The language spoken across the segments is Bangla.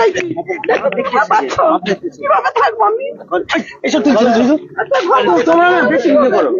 বাঁচাইছি কীভাবে থাকব আমি এসব তুমি তোমরা বেশি করো।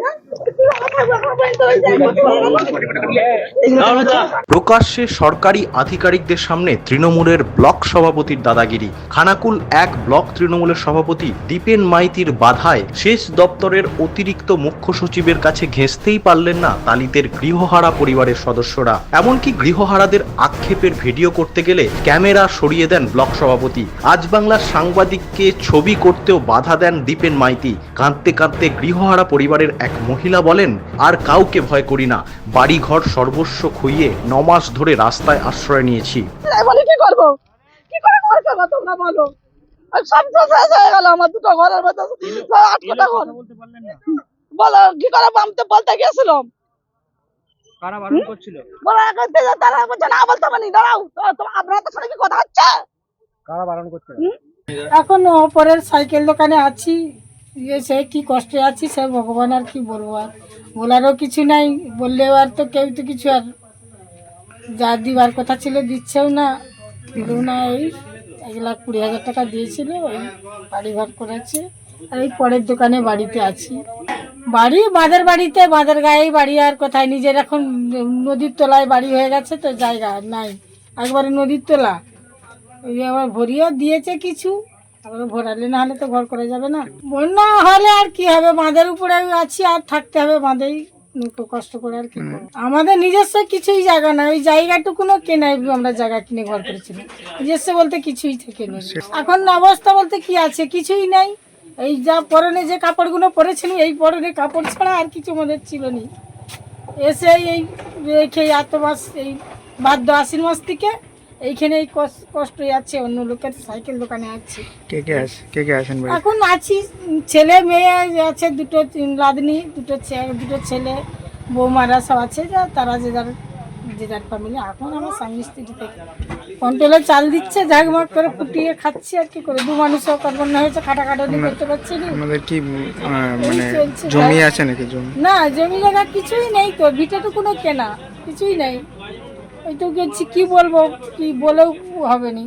প্রকাশ্যে সরকারি আধিকারিকদের সামনে তৃণমূলের ব্লক সভাপতির দাদাগিরি। খানাকুল এক ব্লক তৃণমূলের সভাপতি দীপেন মাইতির বাধায় শেষ দপ্তরের অতিরিক্ত মুখ্য সচিবের কাছে ঘেঁষতেই পারলেন না তালিতের গৃহহারা পরিবারের সদস্যরা। এমনকি গৃহহারাদের আক্ষেপের ভিডিও করতে গেলে ক্যামেরা সরিয়ে দেন ব্লক সভাপতি। আজ বাংলার সাংবাদিককে ছবি করতেও বাধা দেন দীপেন মাইতি। কাঁদতে কাঁদতে গৃহহারা পরিবারের এক মহিলা বলেন আর কাউকে ভয় করি না। বাড়িঘর সর্বস্ব খুইয়ে নমাস ধরে রাস্তায় আশ্রয় নিয়েছি। বলে কি করব? কি করে ঘর করব তোমরা বলো? সব তো শেষ হয়ে গেল আমার দুটো ঘরের মধ্যে সব ঘর। বলো কি করে বামতে বলতে গেছিলাম? কারা বারণ করছিল? বলো এখন থেকে তারা বলছে না বলতে পারি দাঁড়াও। তো- তো আপনার তো সাথে কি কথা হচ্ছে? কারা বারণ করছিল? এখন ওপরের সাইকেল দোকানে আছি সে কি কষ্টে আছি সে ভগবান আর কি বলব আর। বলারও কিছু নাই, বললেও আর তো কেউ তো কিছু আর যা দিবার কথা ছিল দিচ্ছেও না। দিলেও না এই এক লাখ কুড়ি হাজার টাকা দিয়েছিল, ওই বাড়ি ঘর করেছে। আর এই পরের দোকানে বাড়িতে আছি। বাড়ি, বাঁধের বাড়িতে, বাঁধের গায়েই বাড়ি আর কোথায়? নিজের এখন নদীর তলায় বাড়ি হয়ে গেছে তো জায়গা নাই। একবারে নদীর তোলা। ওই আবার ভরিয়ে দিয়েছে কিছু। আবার ভরালে না হলে তো ঘর করে যাবে না। বন্যা হলে আর কি হবে? বাঁধের উপরে আছি আর থাকতে হবে বাঁধেই। নৌকো কষ্ট করে আর কি। আমাদের নিজস্ব কিছুই জায়গা না ওই জায়গাটুকুনও কেনাই আমরা জায়গা কিনে ঘর করেছিলাম নিজস্ব বলতে কিছুই থেকে নেই। এখন অবস্থা বলতে কি আছে? কিছুই নাই। এই যা পরনে যে কাপড়গুলো পরেছিলাম এই পরনে কাপড় ছাড়া আর কিছু আমাদের ছিল না এসে এই রেখে এত মাস এই বাদ্য আশ্বিন মাস থেকে এইখানে এই কষ্ট আছে অন্য লোকের সাইকেল দোকানে আছে। কে কে আছে কে কে আছেন ভাই এখন আছি ছেলে মেয়ে আছে দুটো তিন লাদনি দুটো দুটো ছেলে বৌমারা সব আছে যা তারা যে যার যে যার ফ্যামিলি এখন আমার স্বামী স্ত্রী থেকে কন্ট্রোলে চাল দিচ্ছে ঝাঁকমাক করে ফুটিয়ে খাচ্ছি আর কি করে। দু মানুষও কর্মণ্য হয়েছে খাটাখাটি করতে পারছি না। আমাদের কি মানে জমি আছে নাকি জমি? না জমি জায়গা কিছুই নেই তো ভিটেটুকুনো কেনা কিছুই নেই। ওইটুকু গেছি কি বলব? কি বলেও হবে না।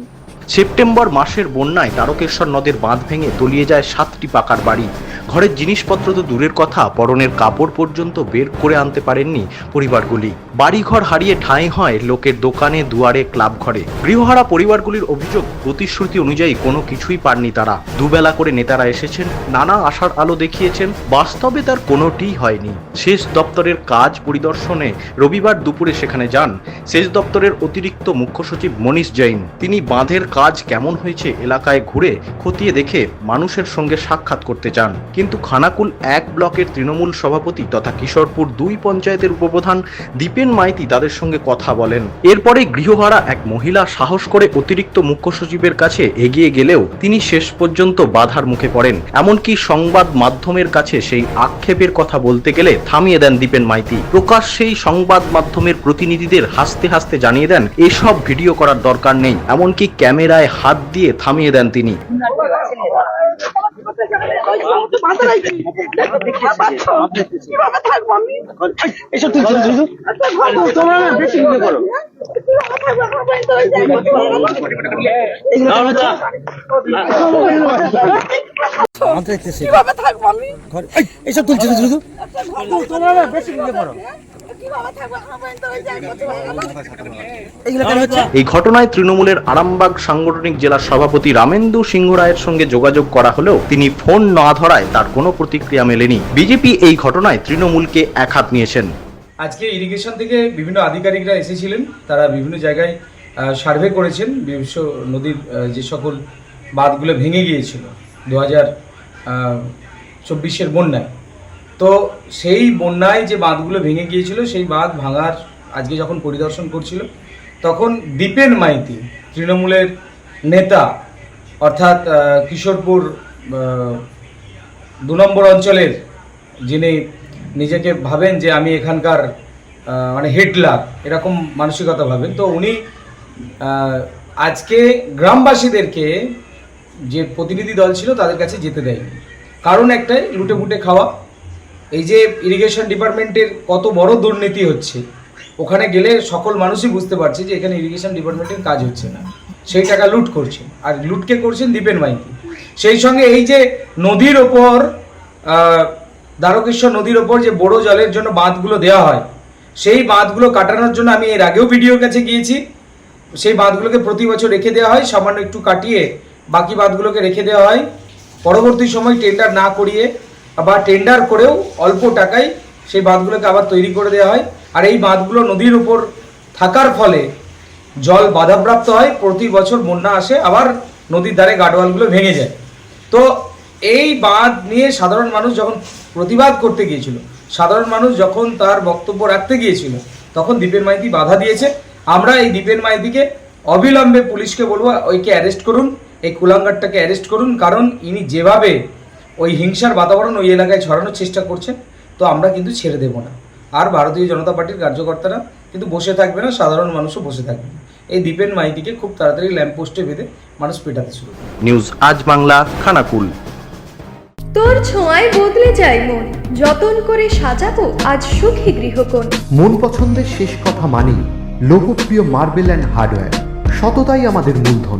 সেপ্টেম্বর মাসের বন্যায় তারকেশ্বর নদের বাঁধ ভেঙে তলিয়ে যায় সাতটি পাকার বাড়ি। ঘরের জিনিসপত্র তো দূরের কথা, পরনের কাপড় পর্যন্ত বের করে আনতে পারেননি পরিবারগুলি। বাড়িঘর হারিয়ে ঠাঁই হয় লোকের দোকানে, দুয়ারে ক্লাব ঘরে গৃহহারা পরিবারগুলির অভিযোগ, প্রতিশ্রুতি অনুযায়ী কোনো কিছুই পাননি তারা। দুবেলা করে নেতারা এসেছেন, নানা আশার আলো দেখিয়েছেন, বাস্তবে তার কোনোটিই হয়নি। শেষ দপ্তরের কাজ পরিদর্শনে রবিবার দুপুরে সেখানে যান। সেচ দপ্তরের অতিরিক্ত মুখ্য সচিব মনীষ জৈন। তিনি বাঁধের কাজ কেমন হয়েছে এলাকায় ঘুরে খতিয়ে দেখে মানুষের সঙ্গে সাক্ষাৎ করতে চান। কিন্তু খানাকুল এক ব্লকের তৃণমূল সভাপতি তথা কিশোরপুর দুই পঞ্চায়েতের উপপ্রধান দীপেন মাইতি তাদের সঙ্গে কথা বলেন। এরপরে গৃহহারা এক মহিলা সাহস করে অতিরিক্ত মুখ্য সচিবের কাছে এগিয়ে গেলেও তিনি শেষ পর্যন্ত বাধার মুখে পড়েন। এমনকি সংবাদ মাধ্যমের কাছে সেই আক্ষেপের কথা বলতে গেলে থামিয়ে দেন দীপেন মাইতি। প্রকাশ সেই সংবাদ মাধ্যমের প্রতিনিধিদের হাসতে হাসতে জানিয়ে দেন, এসব ভিডিও করার দরকার নেই। এমনকি ক্যামেরায় হাত দিয়ে থামিয়ে দেন তিনি। বাঁচাইছি কীভাবে থাকব আমি? এসব তুই তুই তুই একটা ঘর করতে তোমরা না বেশি ভিডিও করো কীভাবে থাকব আমার বাড়িতে ওই জায়গা কীভাবে থাকব আমি এসব তুলছি করতে তোমরা বেশি করো এই ঘটনায় তৃণমূলের আরামবাগ সাংগঠনিক জেলার সভাপতি রামেন্দু সিংহ রায়ের সঙ্গে যোগাযোগ করা হলেও তিনি ফোন না ধরায় তার কোনো প্রতিক্রিয়া মেলেনি। বিজেপি এই ঘটনায় তৃণমূলকে একহাত নিয়েছেন। আজকে ইরিগেশন থেকে বিভিন্ন আধিকারিকরা এসেছিলেন। তারা বিভিন্ন জায়গায় সার্ভে করেছেন। বিশ্ব নদীর যে সকল বাঁধগুলো ভেঙে গিয়েছিল। দু হাজার চব্বিশের বন্যায়। তো সেই বন্যায় যে বাঁধগুলো ভেঙে গিয়েছিল, সেই বাঁধ ভাঙার আজকে যখন পরিদর্শন করছিল, তখন দীপেন মাইতি তৃণমূলের নেতা, অর্থাৎ কিশোরপুর দু নম্বর অঞ্চলের যিনি নিজেকে ভাবেন যে আমি এখানকার মানে হিটলার এরকম মানসিকতা ভাবেন, তো উনি আজকে গ্রামবাসীদেরকে যে প্রতিনিধি দল ছিল তাদের কাছে যেতে দেয়নি। কারণ একটাই লুটে ফুটে খাওয়া। এই যে ইরিগেশন ডিপার্টমেন্টের কত বড় দুর্নীতি হচ্ছে, ওখানে গেলে সকল মানুষই বুঝতে পারছে যে এখানে ইরিগেশন ডিপার্টমেন্টের কাজ হচ্ছে না। সেই টাকা লুট করছেন। আর লুটকে করছেন? দীপেন মাইতি। সেই সঙ্গে এই যে নদীর ওপর দ্বারকেশ্বর নদীর ওপর যে বড় জলের জন্য বাঁধগুলো দেওয়া হয়, সেই বাঁধগুলো কাটানোর জন্য আমি এর আগেও ভিডিওর কাছে গিয়েছি। সেই বাঁধগুলোকে প্রতি বছর রেখে দেওয়া হয়, সামান্য একটু কাটিয়ে বাকি বাঁধগুলোকে রেখে দেওয়া হয়। পরবর্তী সময় টেন্ডার না করিয়ে বা টেন্ডার করেও অল্প টাকায় সেই বাঁধগুলোকে আবার তৈরি করে দেওয়া হয়। আর এই বাঁধগুলো নদীর উপর থাকার ফলে জল বাধাপ্রাপ্ত হয়, প্রতি বছর বন্যা আসে, আবার নদীর ধারে গাডওয়ালগুলো ভেঙে যায়। তো এই বাঁধ নিয়ে সাধারণ মানুষ যখন প্রতিবাদ করতে গিয়েছিল, সাধারণ মানুষ যখন তার বক্তব্য রাখতে গিয়েছিল, তখন দীপেন মাইতি বাধা দিয়েছে। আমরা এই দীপেন মাইতিকে অবিলম্বে পুলিশকে বলব, ওইকে অ্যারেস্ট করুন, এই কুলাঙ্গারটাকে অ্যারেস্ট করুন, কারণ ইনি যেভাবে ওই হিংসার বাতাবরণ ওই এলাকায় ছড়ানোর চেষ্টা করছেন তো আমরা কিন্তু ছেড়ে দেব না। আর ভারতীয় জনতা পার্টির কার্যকর্তারা কিন্তু বসে থাকবে না সাধারণ মানুষও বসে থাকবে না। এই দীপেন মাইতিকে খুব তাড়াতাড়ি ল্যাম্পপোস্টে বেঁধে মানুষ পেটাতে শুরু নিউজ আজ বাংলা খানাকুল। তোর ছোঁয়ায় বদলে যায় মন যতন করে সাজাবো আজ সুখী গৃহকোণ। মন পছন্দের শেষ কথা মানি লোকপ্রিয় মার্বেল অ্যান্ড হার্ডওয়্যার সততাই আমাদের মূলধন।